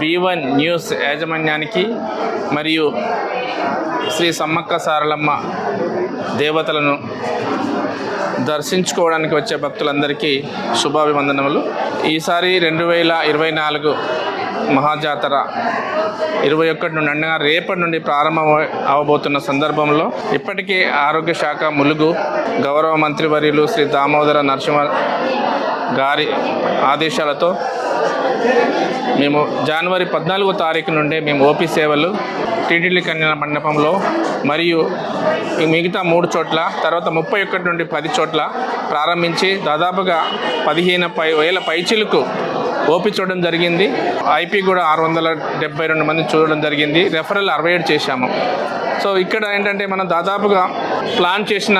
Be one news యాజమాన్యానికి మరియు శ్రీ సమ్మక్క సారలమ్మ దేవతలను దర్శించుకోవడానికి వచ్చే భక్తులందరికీ శుభాభివందనములు. ఈసారి రెండు వేల ఇరవై నాలుగు మహాజాతర ఇరవై ఒకటి నుండి అనగా రేపటి నుండి ప్రారంభం అవబోతున్న సందర్భంలో ఇప్పటికే ఆరోగ్య శాఖ ములుగు గౌరవ మంత్రివర్యులు శ్రీ దామోదర నరసింహ గారి ఆదేశాలతో మేము జనవరి పద్నాలుగో తారీఖు నుండే మేము ఓపీ సేవలు టీటీడీ కన్యా మండపంలో మరియు ఈ మిగతా మూడు చోట్ల తర్వాత ముప్పై ఒకటి నుండి పది చోట్ల ప్రారంభించి దాదాపుగా పదిహేను పై వేల పైచీలకు ఓపీ చూడడం జరిగింది. ఐపీ కూడా ఆరు వందల డెబ్బై రెండు మంది చూడడం జరిగింది. రెఫరల్ అరవై ఏడు చేశాము. సో ఇక్కడ ఏంటంటే మనం దాదాపుగా ప్లాన్ చేసిన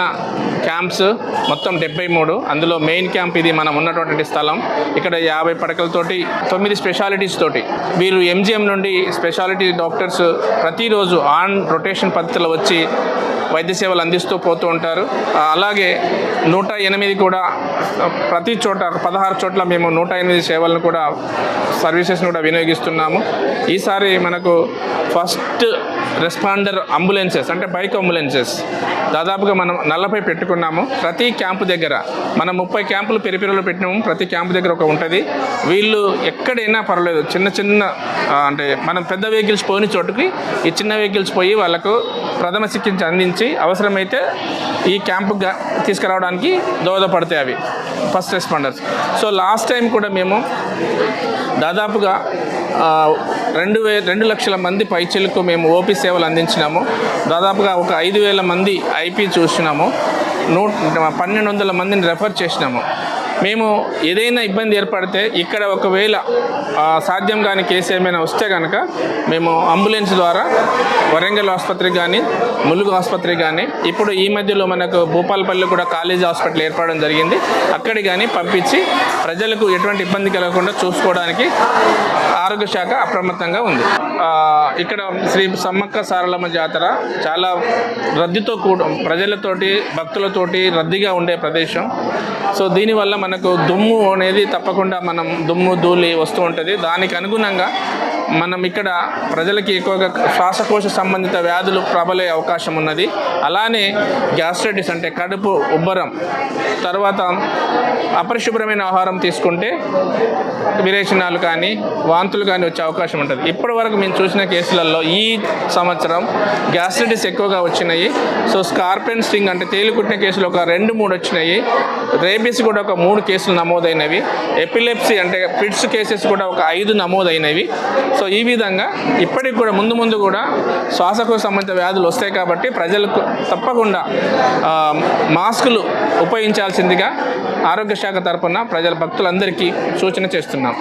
క్యాంప్స్ మొత్తం డెబ్బై మూడు. అందులో మెయిన్ క్యాంప్ ఇది మనం ఉన్నటువంటి స్థలం. ఇక్కడ యాభై పడకలతోటి తొమ్మిది స్పెషాలిటీస్ తోటి. వీరు ఎంజిఎం నుండి స్పెషాలిటీ డాక్టర్స్ ప్రతిరోజు ఆన్ రొటేషన్ పద్ధతిలో వచ్చి వైద్య సేవలు అందిస్తూ పోతూ ఉంటారు. అలాగే నూట ఎనిమిది కూడా ప్రతి చోట పదహారు చోట్ల మేము నూట ఎనిమిది సేవలను కూడా సర్వీసెస్ని కూడా వినియోగిస్తున్నాము. ఈసారి మనకు ఫస్ట్ రెస్పాండర్ అంబులెన్సెస్ అంటే బైక్ అంబులెన్సెస్ దాదాపుగా మనం నలభై పెట్టుకున్నాము ప్రతి క్యాంపు దగ్గర మనం ముప్పై క్యాంపులు పెరిపెరలో పెట్టినాము. ప్రతి క్యాంపు దగ్గర ఒక ఉంటుంది. వీళ్ళు ఎక్కడైనా పర్వాలేదు. చిన్న చిన్న అంటే మనం పెద్ద వెహికల్స్ పోని చోటుకి ఈ చిన్న వెహికల్స్ పోయి వాళ్ళకు ప్రథమ చికిత్స అందించి అవసరమైతే ఈ క్యాంపుగా తీసుకురావడానికి దోహదపడతాయి అవి. First responders so last time కూడా మేము దాదాపుగా రెండు వే రెండు లక్షల మంది పైచీలకు మేము ఓపీ సేవలు అందించినాము. దాదాపుగా ఒక ఐదు వేల మంది ఐపీ చూసినాము. నూట పన్నెండు వందల మందిని రెఫర్ చేసినాము. మేము ఏదైనా ఇబ్బంది ఏర్పడితే ఇక్కడ ఒకవేళ సాధ్యం కాని కేసు ఏమైనా వస్తే కనుక మేము అంబులెన్స్ ద్వారా వరంగల్ ఆసుపత్రికి కానీ ములుగు ఆసుపత్రికి కానీ ఇప్పుడు ఈ మధ్యలో మనకు భూపాలపల్లి కూడా కాలేజీ హాస్పిటల్ ఏర్పడడం జరిగింది. అక్కడికి కానీ పంపించి ప్రజలకు ఎటువంటి ఇబ్బంది కలగకుండా చూసుకోవడానికి ఆరోగ్య శాఖ అప్రమత్తంగా ఉంది. ఇక్కడ శ్రీ సమ్మక్క సారలమ్మ జాతర చాలా రద్దీతో కూడ ప్రజలతోటి భక్తులతోటి రద్దీగా ఉండే ప్రదేశం. సో దీనివల్ల మన మనకు దుమ్ము అనేది తప్పకుండా మనం దుమ్ము ధూళి వస్తూ ఉంటుంది. దానికి అనుగుణంగా మనం ఇక్కడ ప్రజలకి ఎక్కువగా శ్వాసకోశ సంబంధిత వ్యాధులు ప్రబలే అవకాశం ఉన్నది. అలానే గ్యాస్ట్రైటిస్ అంటే కడుపు ఉబ్బరం తర్వాత అపరిశుభ్రమైన ఆహారం తీసుకుంటే విరేచనాలు కానీ వాంతులు కానీ వచ్చే అవకాశం ఉంటుంది. ఇప్పటి వరకు మేము చూసిన కేసులలో ఈ సంవత్సరం గ్యాస్ట్రైటిస్ ఎక్కువగా వచ్చినాయి. సో స్కార్పెన్ స్టింగ్ అంటే తేలికుట్టిన కేసులు ఒక రెండు మూడు వచ్చినాయి. రేబీస్ కూడా ఒక మూడు కేసులు నమోదైనవి. ఎపిలెప్సీ అంటే ఫిట్స్ కేసెస్ కూడా ఒక ఐదు నమోదైనవి. సో ఈ విధంగా ఇప్పటికి కూడా ముందు ముందు కూడా శ్వాసకోశ సంబంధిత వ్యాధులు వస్తాయి కాబట్టి ప్రజలకు తప్పకుండా మాస్కులు ఉపయోగించాల్సిందిగా ఆరోగ్య శాఖ తరఫున ప్రజల భక్తులందరికీ సూచన చేస్తున్నాం.